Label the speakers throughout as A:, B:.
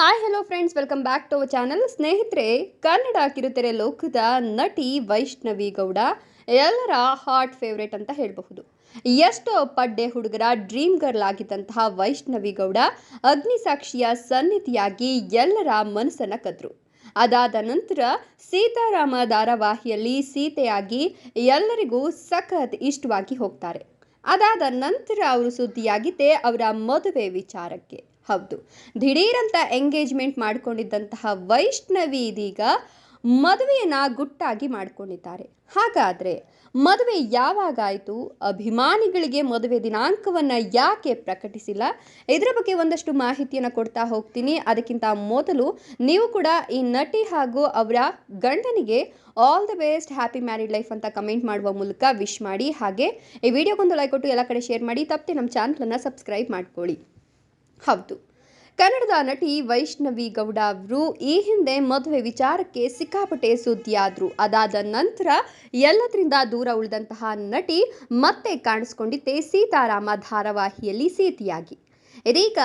A: Hi hello friends welcome back to our channel ಸ್ನೇಹಿತರೆ, ಕನ್ನಡ ಕಿರುತೆರೆ ಲೋಕದ ನಟಿ ವೈಷ್ಣವಿ ಗೌಡ ಎಲ್ಲರ ಹಾಟ್ ಫೇವ್ರೇಟ್ ಅಂತ ಹೇಳಬಹುದು. ಎಷ್ಟೋ ಪಡ್ಡೆ ಹುಡುಗರ ಡ್ರೀಮ್ ಗರ್ಲ್ ಆಗಿದ್ದಂತಹ ವೈಷ್ಣವಿ ಗೌಡ ಅಗ್ನಿಸಾಕ್ಷಿಯ ಸನ್ನಿಧಿಯಾಗಿ ಎಲ್ಲರ ಮನಸ್ಸನ್ನು ಕದ್ರು. ಅದಾದ ನಂತರ ಸೀತಾರಾಮ ಧಾರಾವಾಹಿಯಲ್ಲಿ ಸೀತೆಯಾಗಿ ಎಲ್ಲರಿಗೂ ಸಖತ್ ಇಷ್ಟವಾಗಿ ಹೋಗ್ತಾರೆ. ಅದಾದ ನಂತರ ಅವರು ಸುದ್ದಿಯಾಗಿದ್ದೆ ಅವರ ಮದುವೆ ವಿಚಾರಕ್ಕೆ. ಹೌದು. ದಿಢೀರಂತ ಎಂಗೇಜ್ಮೆಂಟ್ ಮಾಡಿಕೊಂಡಿದ್ದಂತಹ ವೈಷ್ಣವಿ ಇದೀಗ ಮದುವೆಯನ್ನು ಗುಟ್ಟಾಗಿ ಮಾಡಿಕೊಂಡಿದ್ದಾರೆ. ಹಾಗಾದ್ರೆ ಮದುವೆ ಯಾವಾಗಾಯಿತು? ಅಭಿಮಾನಿಗಳಿಗೆ ಮದುವೆ ದಿನಾಂಕವನ್ನು ಯಾಕೆ ಪ್ರಕಟಿಸಿಲ್ಲ? ಇದರ ಬಗ್ಗೆ ಒಂದಷ್ಟು ಮಾಹಿತಿಯನ್ನು ಕೊಡ್ತಾ ಹೋಗ್ತೀನಿ. ಅದಕ್ಕಿಂತ ಮೊದಲು ನೀವು ಕೂಡ ಈ ನಟಿ ಹಾಗೂ ಅವರ ಗಂಡನಿಗೆ all the best happy married life ಅಂತ ಕಮೆಂಟ್ ಮಾಡುವ ಮೂಲಕ ವಿಶ್ ಮಾಡಿ. ಹಾಗೆ ಈ ವಿಡಿಯೋಗೊಂದು ಲೈಕ್ ಕೊಟ್ಟು ಎಲ್ಲ ಕಡೆ ಶೇರ್ ಮಾಡಿ. ತಪ್ಪದೆ ನಮ್ಮ ಚಾನಲನ್ನು ಸಬ್ಸ್ಕ್ರೈಬ್ ಮಾಡ್ಕೊಳ್ಳಿ. ಹೌದು. ಕನ್ನಡದ ನಟಿ ವೈಷ್ಣವಿ ಗೌಡ ಅವರು ಈ ಹಿಂದೆ ಮದುವೆ ವಿಚಾರಕ್ಕೆ ಸಿಕ್ಕಾಪಟ್ಟೆ ಸುದ್ದಿಯಾದರು. ಅದಾದ ನಂತರ ಎಲ್ಲದರಿಂದ ದೂರ ಉಳಿದಂತಹ ನಟಿ ಮತ್ತೆ ಕಾಣಿಸ್ಕೊಂಡಿದ್ದೆ ಸೀತಾರಾಮ ಧಾರಾವಾಹಿಯಲ್ಲಿ ಸೀತೆಯಾಗಿ. ಇದೀಗ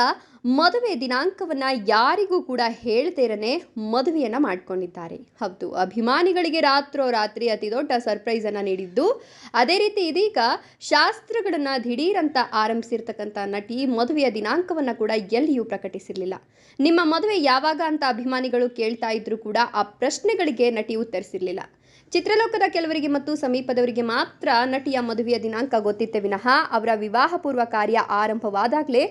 A: ಮದುವೆ ದಿನಾಂಕವನ್ನ ಯಾರಿಗೂ ಕೂಡ ಹೇಳ್ತಿರನೆ ಮದುವೆಯನ್ನ ಮಾಡ್ಕೊಂಡಿದ್ದಾರೆ. ಹೌದು, ಅಭಿಮಾನಿಗಳಿಗೆ ರಾತ್ರೋ ರಾತ್ರಿ ಅತಿ ದೊಡ್ಡ ಸರ್ಪ್ರೈಸ್ ಅನ್ನ ನೀಡಿದ್ದು. ಅದೇ ರೀತಿ ಇದೀಗ ಶಾಸ್ತ್ರಗಳನ್ನ ದಿಢೀರಂತ ಆರಂಭಿಸಿರ್ತಕ್ಕಂಥ ನಟಿ ಮದುವೆಯ ದಿನಾಂಕವನ್ನ ಕೂಡ ಎಲ್ಲಿಯೂ ಪ್ರಕಟಿಸಿರಲಿಲ್ಲ. ನಿಮ್ಮ ಮದುವೆ ಯಾವಾಗ ಅಂತ ಅಭಿಮಾನಿಗಳು ಕೇಳ್ತಾ ಇದ್ರು ಕೂಡ ಆ ಪ್ರಶ್ನೆಗಳಿಗೆ ನಟಿ ಉತ್ತರಿಸಿರಲಿಲ್ಲ. ಚಿತ್ರಲೋಕದ ಕೆಲವರಿಗೆ ಮತ್ತು ಸಮೀಪದವರಿಗೆ ಮಾತ್ರ ನಟಿಯ ಮದುವೆಯ ದಿನಾಂಕ ಗೊತ್ತಿತ್ತೆ ವಿನಃ ಅವರ ವಿವಾಹ ಪೂರ್ವ ಕಾರ್ಯ ಆರಂಭವಾದಾಗಲೇ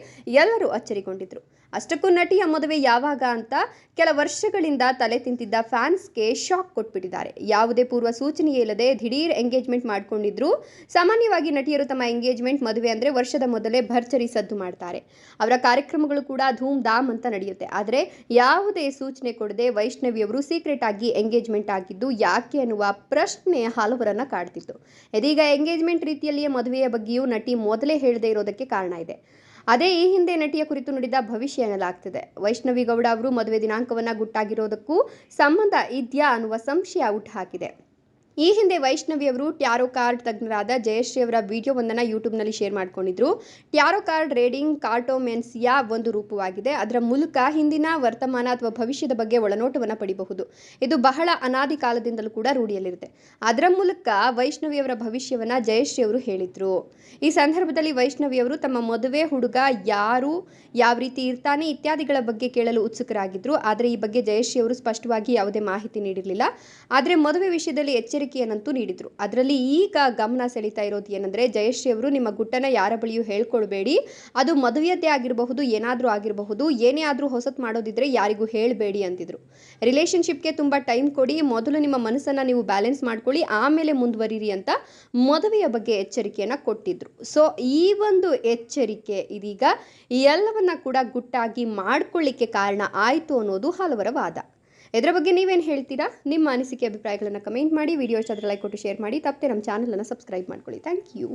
A: ಎಲ್ಲರೂ ಅಚ್ಚರಿಗೊಂಡಿದ್ರು. ಅಷ್ಟಕ್ಕೂ ನಟಿಯ ಮದುವೆ ಯಾವಾಗ ಅಂತ ಕೆಲ ವರ್ಷಗಳಿಂದ ತಲೆ ತಿಂತಿದ್ದ ಫ್ಯಾನ್ಸ್ಗೆ ಶಾಕ್ ಕೊಟ್ಬಿಟ್ಟಿದ್ದಾರೆ. ಯಾವುದೇ ಪೂರ್ವ ಸೂಚನೆಯೇ ಇಲ್ಲದೆ ದಿಢೀರ್ ಎಂಗೇಜ್ಮೆಂಟ್ ಮಾಡಿಕೊಂಡಿದ್ರು. ಸಾಮಾನ್ಯವಾಗಿ ನಟಿಯರು ತಮ್ಮ ಎಂಗೇಜ್ಮೆಂಟ್ ಮದುವೆ ಅಂದರೆ ವರ್ಷದ ಮೊದಲೇ ಭರ್ಜರಿ ಸದ್ದು ಮಾಡ್ತಾರೆ. ಅವರ ಕಾರ್ಯಕ್ರಮಗಳು ಕೂಡ ಧೂಮ್ ಧಾಮ್ ಅಂತ ನಡೆಯುತ್ತೆ. ಆದರೆ ಯಾವುದೇ ಸೂಚನೆ ಕೊಡದೆ ವೈಷ್ಣವಿಯವರು ಸೀಕ್ರೆಟ್ ಆಗಿ ಎಂಗೇಜ್ಮೆಂಟ್ ಆಗಿದ್ದು ಯಾಕೆ ಅನ್ನುವ ಪ್ರಶ್ನೆ ಹಲವರನ್ನ ಕಾಡ್ತಿತ್ತು. ಇದೀಗ ಎಂಗೇಜ್ಮೆಂಟ್ ರೀತಿಯಲ್ಲಿಯೇ ಮದುವೆಯ ಬಗ್ಗೆಯೂ ನಟಿ ಮೊದಲೇ ಹೇಳದೇ ಇರೋದಕ್ಕೆ ಕಾರಣ ಇದೆ. ಅದೇ ಈ ಹಿಂದೆ ನಟಿಯ ಕುರಿತು ನುಡಿದ ಭವಿಷ್ಯ ಎನ್ನಲಾಗ್ತಿದೆ. ವೈಷ್ಣವಿ ಗೌಡ ಅವರು ಮದುವೆ ದಿನಾಂಕವನ್ನ ಗುಟ್ಟಾಗಿರೋದಕ್ಕೂ ಸಂಬಂಧ ಇದೆಯಾ ಅನ್ನುವ ಸಂಶಯ ಹುಟ್ಟುಹಾಕಿದೆ ಈ ಹಿಂದೆ ವೈಷ್ಣವಿ ಅವರು ಟ್ಯಾರೋ ಕಾರ್ಡ್ ತಜ್ಞರಾದ ಜಯಶ್ರೀ ಅವರ ವಿಡಿಯೋವೊಂದನ್ನು ಯೂಟ್ಯೂಬ್ನಲ್ಲಿ ಶೇರ್ ಮಾಡ್ಕೊಂಡಿದ್ರು. ಟ್ಯಾರೋ ಕಾರ್ಡ್ ರೇಡಿಂಗ್ ಕಾರ್ಟೋಮೆನ್ಸಿಯ ಒಂದು ರೂಪವಾಗಿದೆ. ಅದರ ಮೂಲಕ ಹಿಂದಿನ ವರ್ತಮಾನ ಅಥವಾ ಭವಿಷ್ಯದ ಬಗ್ಗೆ ಒಳನೋಟವನ್ನು ಪಡಿಬಹುದು. ಇದು ಬಹಳ ಅನಾದಿ ಕಾಲದಿಂದಲೂ ಕೂಡ ರೂಢಿಯಲ್ಲಿರುತ್ತೆ. ಅದರ ಮೂಲಕ ವೈಷ್ಣವಿ ಅವರ ಭವಿಷ್ಯವನ್ನು ಜಯಶ್ರೀ ಅವರು ಹೇಳಿದ್ರು. ಈ ಸಂದರ್ಭದಲ್ಲಿ ವೈಷ್ಣವಿ ಅವರು ತಮ್ಮ ಮದುವೆ, ಹುಡುಗ ಯಾರು, ಯಾವ ರೀತಿ ಇರ್ತಾನೆ ಇತ್ಯಾದಿಗಳ ಬಗ್ಗೆ ಕೇಳಲು ಉತ್ಸುಕರಾಗಿದ್ರು. ಆದರೆ ಈ ಬಗ್ಗೆ ಜಯಶ್ರೀ ಅವರು ಸ್ಪಷ್ಟವಾಗಿ ಯಾವುದೇ ಮಾಹಿತಿ ನೀಡಿರಲಿಲ್ಲ. ಆದರೆ ಮದುವೆ ವಿಷಯದಲ್ಲಿ ಎಚ್ಚರಿಕೆಯನ್ನಂತೂ ನೀಡಿದ್ರು. ಅದರಲ್ಲಿ ಈಗ ಗಮನ ಸೆಳೀತಾ ಇರೋದು ಏನಂದ್ರೆ ಜಯಶ್ರೀ ಅವರು ನಿಮ್ಮ ಗುಟ್ಟನ ಯಾರ ಬಳಿಯೂ ಹೇಳ್ಕೊಳ್ಬೇಡಿ ಅದು ಮದುವೆಯತೆ ಆಗಿರಬಹುದು, ಏನಾದರೂ ಆಗಿರಬಹುದು, ಏನೇ ಆದರೂ ಹೊಸತು ಮಾಡೋದಿದ್ರೆ ಯಾರಿಗೂ ಹೇಳಬೇಡಿ ಅಂತಿದ್ರು. ರಿಲೇಷನ್ಶಿಪ್ಗೆ ತುಂಬ ಟೈಮ್ ಕೊಡಿ, ಮೊದಲು ನಿಮ್ಮ ಮನಸ್ಸನ್ನು ನೀವು ಬ್ಯಾಲೆನ್ಸ್ ಮಾಡ್ಕೊಳ್ಳಿ, ಆಮೇಲೆ ಮುಂದುವರಿರಿ ಅಂತ ಮದುವೆಯ ಬಗ್ಗೆ ಎಚ್ಚರಿಕೆಯನ್ನು ಕೊಟ್ಟಿದ್ರು. ಸೊ, ಈ ಒಂದು ಎಚ್ಚರಿಕೆ ಇದೀಗ ಎಲ್ಲವನ್ನ ಕೂಡ ಗುಟ್ಟಾಗಿ ಮಾಡ್ಕೊಳ್ಳಿಕ್ಕೆ ಕಾರಣ ಆಯಿತು ಅನ್ನೋದು ಹಲವರ ವಾದ. ಇದರ ಬಗ್ಗೆ ನೀವೇನು ಹೇಳ್ತೀರಾ? ನಿಮ್ಮ ಅನಿಸಿಕೆ, ಅಭಿಪ್ರಾಯಗಳನ್ನು ಕಮೆಂಟ್ ಮಾಡಿ ವಿಡಿಯೋ ಇಷ್ಟ ಲೈಕ್ ಕೊಟ್ಟು ಶೇರ್ ಮಾಡಿ, ತಪ್ಪದೆ ನಮ್ಮ ಚಾನಲನ್ನು ಸಬ್ಸ್ಕ್ರೈಬ್ ಮಾಡ್ಕೊಳ್ಳಿ. Thank you